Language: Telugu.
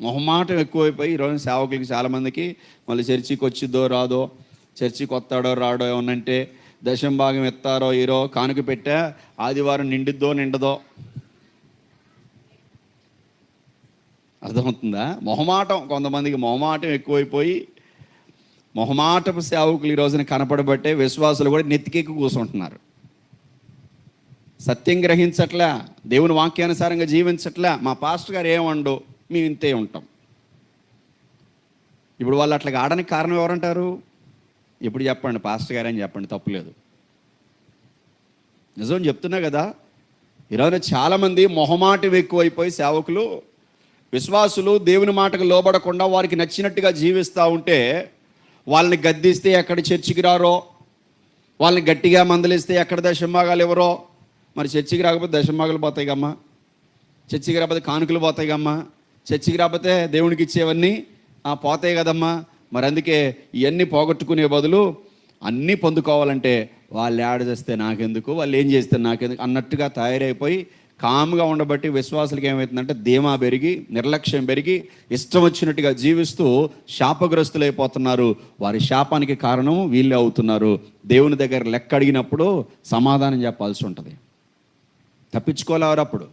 మొహమాటం ఎక్కువైపోయి ఈరోజు సేవకులకి చాలామందికి మళ్ళీ చర్చికి వచ్చిద్దో రాదో చర్చికి వస్తాడో రాడో ఏమన్నంటే దశం భాగం ఎత్తారో ఈరో కానుక పెట్టా ఆదివారం నిండిద్దో నిండదో. అర్థమవుతుందా? మొహమాటం కొంతమందికి మొహమాటం ఎక్కువైపోయి మొహమాటపు సేవకులు ఈ రోజున కనపడబట్టే విశ్వాసులు కూడా నెత్తికెక్కి కూర్చుంటున్నారు. సత్యం గ్రహించట్లా దేవుని వాక్యానుసారంగా జీవించట్లా మా పాస్టర్ గారు ఏమండు? మేము ఇంతే ఉంటాం. ఇప్పుడు వాళ్ళు అట్లా ఆడడానికి కారణం ఎవరంటారు? ఇప్పుడు చెప్పండి పాస్టర్ గారు అని చెప్పండి తప్పులేదు నిజం చెప్తున్నా కదా ఈరోజు చాలామంది మొహమాటం ఎక్కువైపోయి సేవకులు విశ్వాసులు దేవుని మాటకు లోబడకుండా వారికి నచ్చినట్టుగా జీవిస్తూ ఉంటే వాళ్ళని గద్దిస్తే ఎక్కడ చర్చికి రారో వాళ్ళని గట్టిగా మందలిస్తే ఎక్కడ దశంభాగాలు ఎవరో మరి చర్చికి రాకపోతే దశంభాగాలు పోతాయి కమ్మా చర్చికి రాకపోతే కానుకలు పోతాయి కమ్మా చర్చికి రాకపోతే దేవునికి ఇచ్చేవన్నీ ఆ, పోతాయి కదమ్మా. మరి అందుకే ఇవన్నీ పోగొట్టుకునే బదులు అన్నీ పొందుకోవాలంటే వాళ్ళు యాడ్ చేస్తే నాకెందుకు వాళ్ళు ఏం చేస్తే నాకెందుకు అన్నట్టుగా తయారైపోయి కామ్గా ఉండబట్టి విశ్వాసులకి ఏమవుతుందంటే ధీమా పెరిగి నిర్లక్ష్యం పెరిగి ఇష్టం వచ్చినట్టుగా జీవిస్తూ శాపగ్రస్తులైపోతున్నారు. వారి శాపానికి కారణం వీళ్ళే అవుతున్నారు. దేవుని దగ్గర లెక్క అడిగినప్పుడు సమాధానం చెప్పాల్సి ఉంటుంది. తప్పించుకోలేవారు అప్పుడు.